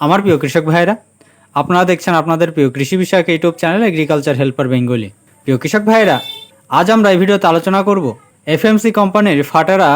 আমার প্রিয় কৃষক ভাইরা আপনারা দেখছেন আপনাদের প্রিয় কৃষি বিষয়ক YouTube channel agriculture helper Bengali প্রিয় কৃষক ভাইরা আজ আমরা এই ভিডিওতে আলোচনা করব এফএমসি কোম্পানির ফাটেরা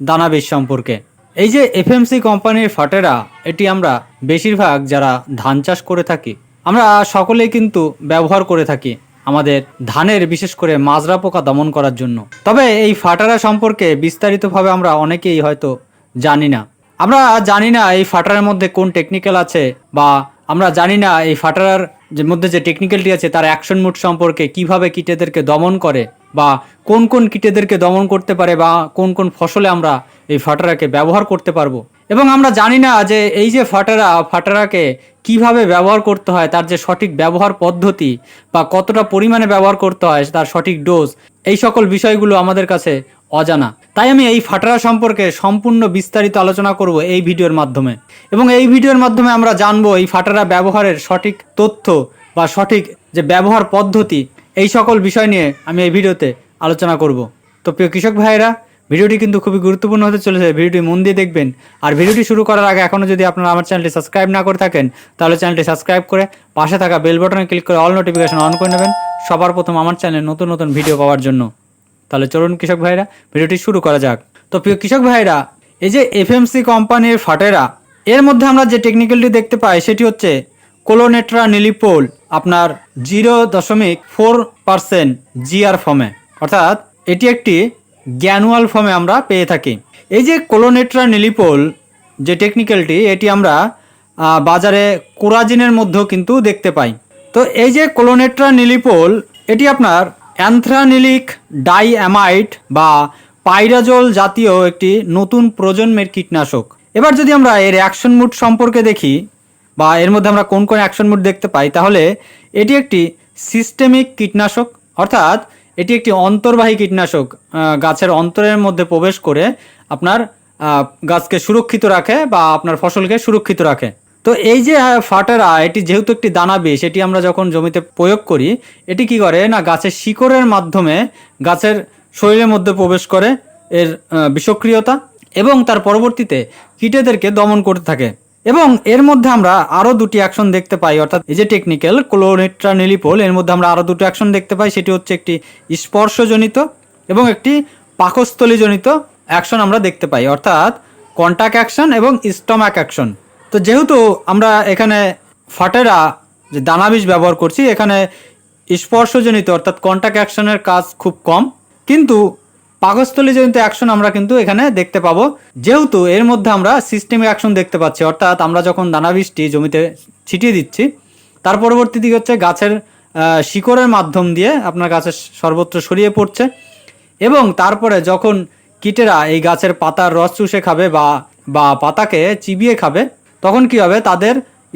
দানা বীজ সম্পর্কে। এই যে এফএমসি কোম্পানির ফাটেরা, এটি আমরা বেশিরভাগ যারা ধান চাষ করে থাকি, আমরা সকলেই কিন্তু ব্যবহার করে থাকি আমাদের ধানের, বিশেষ করে মাজরা পোকা দমন করার জন্য। তবে এই ফাটারা সম্পর্কে বিস্তারিতভাবে আমরা অনেকেই হয়তো জানি না। আমরা জানি না এই ফাটারের মধ্যে কোন টেকনিক্যাল আছে বা আমরা জানি না এই ফাটারার যে মধ্যে যে টেকনিক্যালটি আছে তার অ্যাকশন মুড সম্পর্কে কীভাবে কীটেদেরকে দমন করে বা কোন কোন কীটেদেরকে দমন করতে পারে বা কোন কোন ফসলে আমরা এই ফাটারাকে ব্যবহার করতে পারব। এবং আমরা জানি না যে এই যে ফাটারা, ফাটারাকে কীভাবে ব্যবহার করতে হয়, তার যে সঠিক ব্যবহার পদ্ধতি বা কতটা পরিমাণে ব্যবহার করতে হয়, তার সঠিক ডোজ এই সকল বিষয়গুলো আমাদের কাছে অজানা। তাই আমি এই ফাটারা সম্পর্কে সম্পূর্ণ বিস্তারিত আলোচনা করব এই ভিডিওর মাধ্যমে। এবং এই ভিডিওর মাধ্যমে আমরা জানব এই ফাটারা ব্যবহারের সঠিক তথ্য বা সঠিক যে ব্যবহার পদ্ধতি, এই সকল বিষয় নিয়ে আমি এই ভিডিওতে আলোচনা করব। তো প্রিয় কৃষক ভাইয়েরা, ভিডিওটি কিন্তু খুবই গুরুত্বপূর্ণ হতে চলেছে, ভিডিওটি মন দিয়ে দেখবেন। আর ভিডিওটি শুরু করার আগে এখনও যদি আপনারা আমার চ্যানেলটি সাবস্ক্রাইব না করে থাকেন, তাহলে চ্যানেলটি সাবস্ক্রাইব করে পাশে থাকা বেল বাটনে ক্লিক করে অল নোটিফিকেশন অন করে নেবেন। সবার প্রথম আমার চ্যানেলে নতুন নতুন ভিডিও পাওয়ার জন্য। তাহলে চলুন কৃষক ভাইরা, ভিডিওটি শুরু করা যাক। তো প্রিয় কৃষক ভাইরা, এই যে এফএমসি কোম্পানির ফাটেরা, এর মধ্যে আমরা যে টেকনিক্যালটি দেখতে পাই, সেটি হচ্ছে কোলোনেট্রা নিলিপোল আপনার জিরো দশমিক ফোর পার্সেন্ট জিআর ফর্মে অর্থাৎ এটি একটি গ্যানুয়াল ফর্মে আমরা পেয়ে থাকি। এই যে কোলোনেট্রা নিলিপোল যে টেকনিক্যালটি এটি আমরা বাজারে কোরাজিনের মধ্যেও কিন্তু দেখতে পাই। তো এই যে কোলোনেট্রা নিলিপোল এটি আপনার অ্যান্থ্রানিলিক ডাইঅ্যামাইড বা পাইরাজোল জাতীয় একটি নতুন প্রজন্মের কীটনাশক। এবার যদি আমরা এর অ্যাকশন মুড সম্পর্কে দেখি বা এর মধ্যে আমরা কোন কোন অ্যাকশন মুড দেখতে পাই, তাহলে এটি একটি সিস্টেমিক কীটনাশক, অর্থাৎ এটি একটি অন্তর্বাহী কীটনাশক গাছের অন্তরের মধ্যে প্রবেশ করে আপনার গাছকে সুরক্ষিত রাখে বা আপনার ফসলকে সুরক্ষিত রাখে। তো এই যে ফাটেরা, এটি যেহেতু একটি দানা বিষ, এটি আমরা যখন জমিতে প্রয়োগ করি, এটি কি করে না, গাছের শিকড়ের মাধ্যমে গাছের শরীরের মধ্যে প্রবেশ করে এর বিষক্রিয়তা এবং তার পরবর্তীতে কীটেদেরকে দমন করতে থাকে। এবং এর মধ্যে আমরা আরও দুটি অ্যাকশন দেখতে পাই, অর্থাৎ এই যে টেকনিক্যাল ক্লোনেট্রা নিলিপোল এর মধ্যে আমরা আরও দুটো অ্যাকশন দেখতে পাই, সেটি হচ্ছে একটি স্পর্শজনিত এবং একটি পাকস্থলীজনিত অ্যাকশন আমরা দেখতে পাই, অর্থাৎ কন্টাক্ট অ্যাকশন এবং স্টমাক অ্যাকশন। তো যেহেতু আমরা এখানে ফাটেরা যে দানাবীজ ব্যবহার করছি, এখানে স্পর্শজনিত অর্থাৎ কন্টাক্ট অ্যাকশনের কাজ খুব কম। কিন্তু পাকস্থলীজনিত অ্যাকশন আমরা কিন্তু এখানে দেখতে পাবো। যেহেতু এর মধ্যে আমরা সিস্টেমিক অ্যাকশন দেখতে পাচ্ছি, অর্থাৎ আমরা যখন দানাবীজটি জমিতে ছিটিয়ে দিচ্ছি, তার পরবর্তী দিকে হচ্ছে গাছের শিকড়ের মাধ্যম দিয়ে আপনার গাছের সর্বত্র সরিয়ে পড়ছে এবং তারপরে যখন কীটেরা এই গাছের পাতার রস চুষে খাবে বা বা পাতাকে চিবিয়ে খাবে তখন কি হবে? তাদের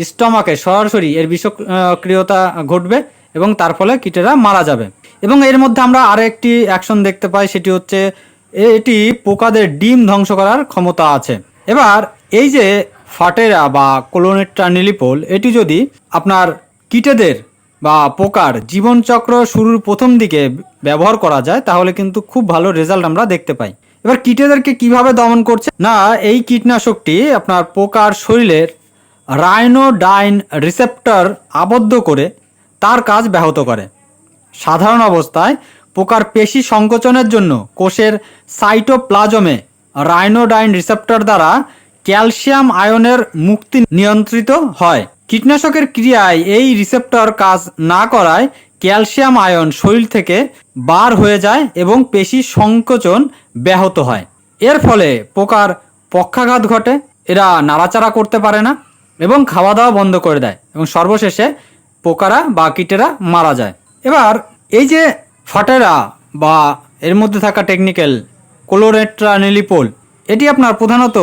স্টমাকে সরাসরি এর বিষক্রিয়তা ঘটবে এবং তার ফলে কীটেরা মারা যাবে। এবং এর মধ্যে আমরা আরও একটি অ্যাকশন দেখতে পাই, সেটি হচ্ছে এটি পোকাদের ডিম ধ্বংস করার ক্ষমতা আছে। এবার এই যে ফাটেরা বা কোলোনেট্রা নিলিপোল, এটি যদি আপনার কীটেদের বা পোকার জীবনচক্র শুরুর প্রথম দিকে ব্যবহার করা যায়, তাহলে কিন্তু খুব ভালো রেজাল্ট আমরা দেখতে পাই। এবার কীটেদেরকে কীভাবে দমন করছে? না, এই কীটনাশকটি আপনার পোকার শরীরের রাইনোডাইন রিসেপ্টর আবদ্ধ করে তার কাজ ব্যাহত করে। সাধারণ অবস্থায় পোকার পেশি সংকোচনের জন্য কোষের সাইটোপ্লাজমে রাইনোডাইন রিসেপ্টর দ্বারা ক্যালসিয়াম আয়নের মুক্তি নিয়ন্ত্রিত হয়। কীটনাশকের ক্রিয়ায় এই রিসেপ্টর কাজ না করায় ক্যালসিয়াম আয়ন শরীর থেকে বার হয়ে যায় এবং পেশি সংকোচন ব্যাহত হয়। এর ফলে পোকার পক্ষাঘাত ঘটে, এরা নাড়াচাড়া করতে পারে না এবং খাওয়া দাওয়া বন্ধ করে দেয় এবং সর্বশেষে পোকারা বা কীটেরা মারা যায়। এবার এই যে ফাটেরা বা এর মধ্যে থাকা টেকনিক্যাল কোলোরেট্রা নিলিপোল এটি আপনার প্রধানত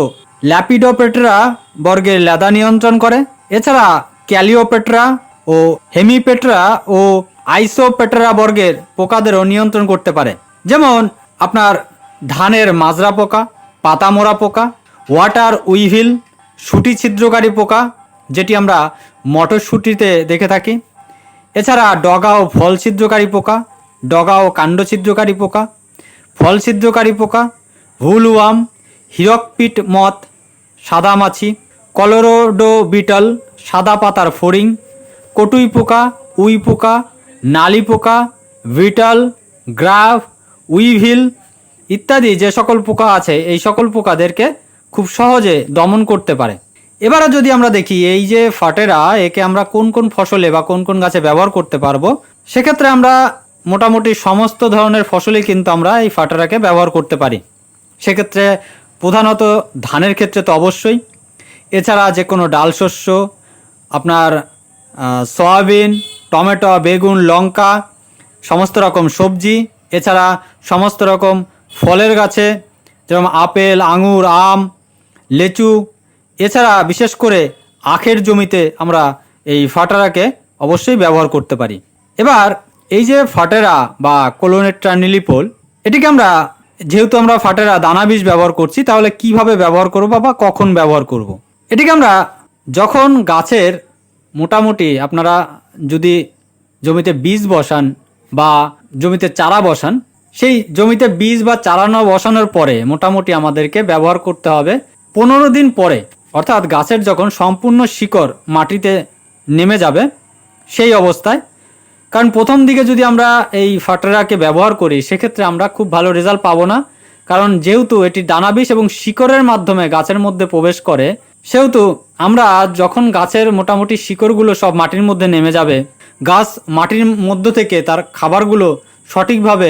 ল্যাপিডোপেট্রা বর্গের লেদা নিয়ন্ত্রণ করে। এছাড়া ক্যালিওপেট্রা ও হেমিপেট্রা ও আইসোপেট্রা বর্গের পোকাদেরও নিয়ন্ত্রণ করতে পারে। যেমন আপনার ধানের মাজরা পোকা, পাতামোড়া পোকা, ওয়াটার উইভিল, সুটি ছিদ্রকারী পোকা, যেটি আমরা মটরশুটিতে দেখে থাকি। এছাড়া ডগা ও ফল ছিদ্রকারী পোকা, ডগা ও কাণ্ড ছিদ্রকারী পোকা, ফল ছিদ্রকারী পোকা হুলওয়াম হিরকপিট মথ, সাদামাছি কলোরোডো বিটল সাদা পাতার ফড়িং কটুই পোকা, উই পোকা নালি পোকা বিটল গ্রাফ, উইভিল ইত্যাদি যে সকল পোকা আছে, এই সকল পোকাদেরকে খুব সহজে দমন করতে পারে। এবারে যদি আমরা দেখি, এই যে ফাটেরা, একে আমরা কোন কোন ফসলে বা কোন কোন গাছে ব্যবহার করতে পারব, সেক্ষেত্রে আমরা মোটামুটি সমস্ত ধরনের ফসলেই কিন্তু আমরা এই ফাটেরাকে ব্যবহার করতে পারি। সেক্ষেত্রে প্রধানত ধানের ক্ষেত্রে তো অবশ্যই। এছাড়া যে কোনো ডাল শস্য, আপনার সয়াবিন, টমেটো, বেগুন, লঙ্কা, সমস্ত রকম সবজি। এছাড়া সমস্ত রকম ফলের গাছে, যেরকম আপেল, আঙুর, আম, লেচু। এছাড়া বিশেষ করে আখের জমিতে আমরা এই ফাটারাকে অবশ্যই ব্যবহার করতে পারি। এবার এই যে ফাটেরা বা কোলোনেট্রা নিলিপোল, এটিকে আমরা, যেহেতু আমরা ফাটেরা দানা বীজ ব্যবহার করছি, তাহলে কীভাবে ব্যবহার করব বা কখন ব্যবহার করব। এটিকে আমরা যখন গাছের মোটামুটি আপনারা যদি জমিতে বীজ বসান বা জমিতে চারা বসান, সেই জমিতে বীজ বা চারা না বসানোর পরে মোটামুটি আমাদেরকে ব্যবহার করতে হবে পনেরো দিন পরে। অর্থাৎ গাছের যখন সম্পূর্ণ শিকড় মাটিতে নেমে যাবে সেই অবস্থায়। কারণ প্রথম দিকে যদি আমরা এই ফাটারাকে ব্যবহার করি, সেক্ষেত্রে আমরা খুব ভালো রেজাল্ট পাবো না। কারণ যেহেতু এটি ডানাবিষ এবং শিকড়ের মাধ্যমে গাছের মধ্যে প্রবেশ করে সেহেতু আমরা যখন গাছের মোটামুটি শিকড়গুলো সব মাটির মধ্যে নেমে যাবে, গাছ মাটির মধ্য থেকে তার খাবারগুলো সঠিকভাবে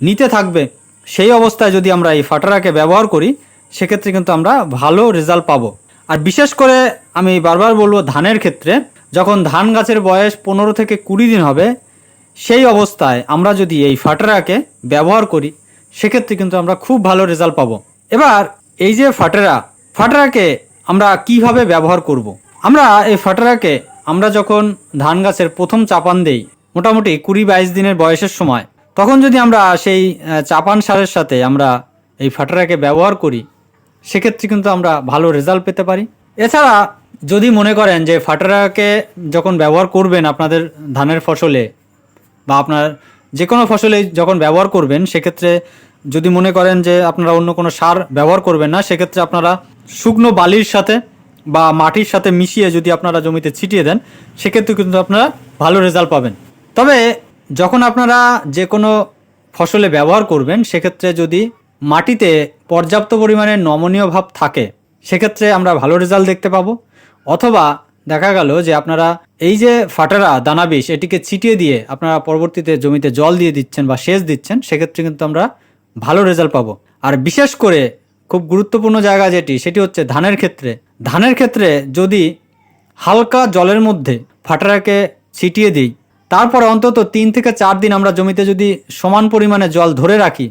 নিতে থাকবে, সেই অবস্থায় যদি আমরা এই ফাটারাকে ব্যবহার করি, সেক্ষেত্রে কিন্তু আমরা ভালো রেজাল্ট পাবো। আর বিশেষ করে আমি বারবার বলব ধানের ক্ষেত্রে, যখন ধান গাছের বয়স পনেরো থেকে কুড়ি দিন হবে, সেই অবস্থায় আমরা যদি এই ফাটারাকে ব্যবহার করি, সেক্ষেত্রে কিন্তু আমরা খুব ভালো রেজাল্ট পাবো। এবার এই যে ফাটেরা, ফাটারাকে আমরা কীভাবে ব্যবহার করব। আমরা এই ফাটারাকে আমরা যখন ধান গাছের প্রথম চাপান দেই, মোটামুটি কুড়ি বাইশ দিনের বয়সের সময়, তখন যদি আমরা সেই চাপান সারের সাথে আমরা এই ফাটারাকে ব্যবহার করি, সেক্ষেত্রে কিন্তু আমরা ভালো রেজাল্ট পেতে পারি এছাড়া যদি মনে করেন যে ফাটারাকে যখন ব্যবহার করবেন আপনাদের ধানের ফসলে বা আপনার যে কোনো ফসলে যখন ব্যবহার করবেন, সেক্ষেত্রে যদি মনে করেন যে আপনারা অন্য কোনো সার ব্যবহার করবেন না, সেক্ষেত্রে আপনারা শুকনো বালির সাথে বা মাটির সাথে মিশিয়ে যদি আপনারা জমিতে ছিটিয়ে দেন, সেক্ষেত্রে কিন্তু আপনারা ভালো রেজাল্ট পাবেন। তবে যখন আপনারা যে কোনো ফসলে ব্যবহার করবেন, সেক্ষেত্রে যদি মাটিতে পর্যাপ্ত পরিমাণে নমনীয় ভাব থাকে, সেক্ষেত্রে আমরা ভালো রেজাল্ট দেখতে পাবো। অথবা দেখা গেল যে আপনারা এই যে ফাটারা দানাবিষ এটিকে ছিটিয়ে দিয়ে আপনারা পরবর্তীতে জমিতে জল দিয়ে দিচ্ছেন বা সেচ দিচ্ছেন, সেক্ষেত্রে কিন্তু আমরা ভালো রেজাল্ট পাবো। আর বিশেষ করে খুব গুরুত্বপূর্ণ জায়গা যেটি, সেটি হচ্ছে ধানের ক্ষেত্রে। ধানের ক্ষেত্রে যদি হালকা জলের মধ্যে ফাটারাকে ছিটিয়ে দিই, তারপর অন্তত তিন থেকে চার দিন আমরা জমিতে যদি সমান পরিমাণে জল ধরে রাখি,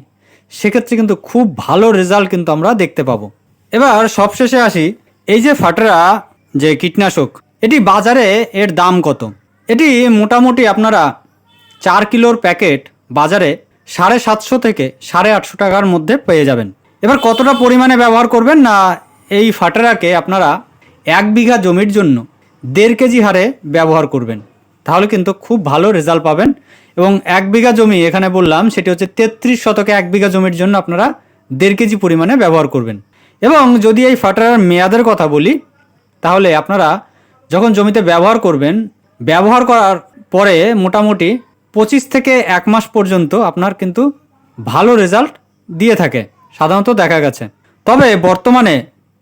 সেক্ষেত্রে কিন্তু খুব ভালো রেজাল্ট কিন্তু আমরা দেখতে পাবো। এবার সবশেষে আসি, এই যে ফাটারা যে কীটনাশক, এটি বাজারে এর দাম কত? এটি মোটামুটি আপনারা চার কিলোর প্যাকেট বাজারে সাড়ে সাতশো থেকে সাড়ে আটশো টাকার মধ্যে পেয়ে যাবেন। এবার কতটা পরিমাণে ব্যবহার করবেন না এই ফাটারাকে আপনারা এক বিঘা জমির জন্য দেড় কেজি হারে ব্যবহার করবেন? তাহলে কিন্তু খুব ভালো রেজাল্ট পাবেন। এবং এক বিঘা জমি এখানে বললাম, সেটি হচ্ছে তেত্রিশ শতকে এক বিঘা জমির জন্য আপনারা দেড় কেজি পরিমাণে ব্যবহার করবেন। এবং যদি এই ফাটারার মেয়াদের কথা বলি, তাহলে আপনারা যখন জমিতে ব্যবহার করবেন, ব্যবহার করার পরে মোটামুটি পঁচিশ থেকে এক মাস পর্যন্ত আপনার কিন্তু ভালো রেজাল্ট দিয়ে থাকে। সাধারণত দেখা গেছে। তবে বর্তমানে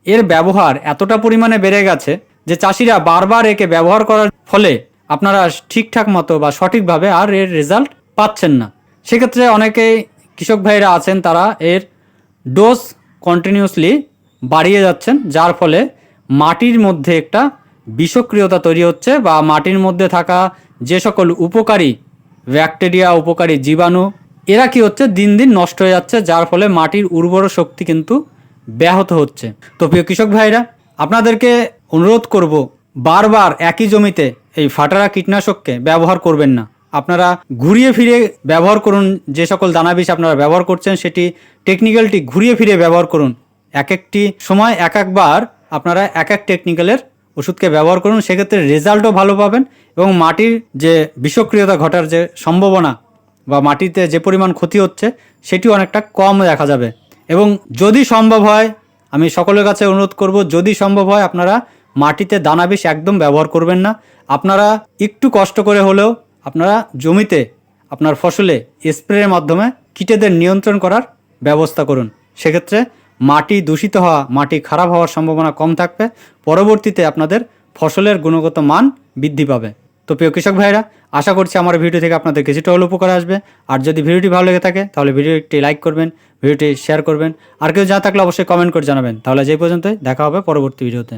এর ব্যবহার এতটা পরিমাণে বেড়ে গেছে যে চাষিরা বারবার একে ব্যবহার করার ফলে আপনারা ঠিকঠাক মতো বা সঠিকভাবে আর এর রেজাল্ট পাচ্ছেন না। সেক্ষেত্রে অনেকেই কৃষক ভাইরা আছেন, তারা এর ডোজ কন্টিনিউসলি বাড়িয়ে যাচ্ছেন, যার ফলে মাটির মধ্যে একটা বিষক্রিয়তা তৈরি হচ্ছে বা মাটির মধ্যে থাকা যে সকল উপকারী ব্যাকটেরিয়া, উপকারী জীবাণু এরা কি হচ্ছে? দিন দিন নষ্ট হয়ে যাচ্ছে, যার ফলে মাটির উর্বর শক্তি কিন্তু ব্যাহত হচ্ছে। তো প্রিয় কৃষক ভাইরা, আপনাদেরকে অনুরোধ করব, বারবার একই জমিতে এই ফাটারা কীটনাশককে ব্যবহার করবেন না। আপনারা ঘুরিয়ে ফিরে ব্যবহার করুন, যে সকল দানাবিষ আপনারা ব্যবহার করছেন, সেটি টেকনিক্যালটি ঘুরিয়ে ফিরে ব্যবহার করুন। এক একটি সময় এক একবার আপনারা এক এক টেকনিক্যালের ওষুধকে ব্যবহার করুন। সেক্ষেত্রে রেজাল্টও ভালো পাবেন এবং মাটির যে বিষক্রিয়তা ঘটার যে সম্ভাবনা বা মাটিতে যে পরিমাণ ক্ষতি হচ্ছে, সেটিও অনেকটা কম দেখা যাবে। এবং যদি সম্ভব হয়, আমি সকলের কাছে অনুরোধ করব, যদি সম্ভব হয়, আপনারা মাটিতে দানা বিষ একদম ব্যবহার করবেন না। আপনারা একটু কষ্ট করে হলেও আপনারা জমিতে আপনার ফসলে স্প্রের মাধ্যমে কীটেদের নিয়ন্ত্রণ করার ব্যবস্থা করুন। সেক্ষেত্রে মাটি দূষিত হওয়া, মাটি খারাপ হওয়ার সম্ভাবনা কম থাকবে। পরবর্তীতে আপনাদের ফসলের গুণগত মান বৃদ্ধি পাবে। তো প্রিয় কৃষক ভাইরা আশা করছি আমার ভিডিও থেকে আপনাদের কিছুটা হলেও উপকার আসবে। আর যদি ভিডিওটি ভালো লেগে থাকে, তাহলে ভিডিওটি লাইক করবেন, ভিডিওটি শেয়ার করবেন। আর কেউ যা থাকলে অবশ্যই কমেন্ট করে জানাবেন। তাহলে যে পর্যন্তই, দেখা হবে পরবর্তী ভিডিওতে।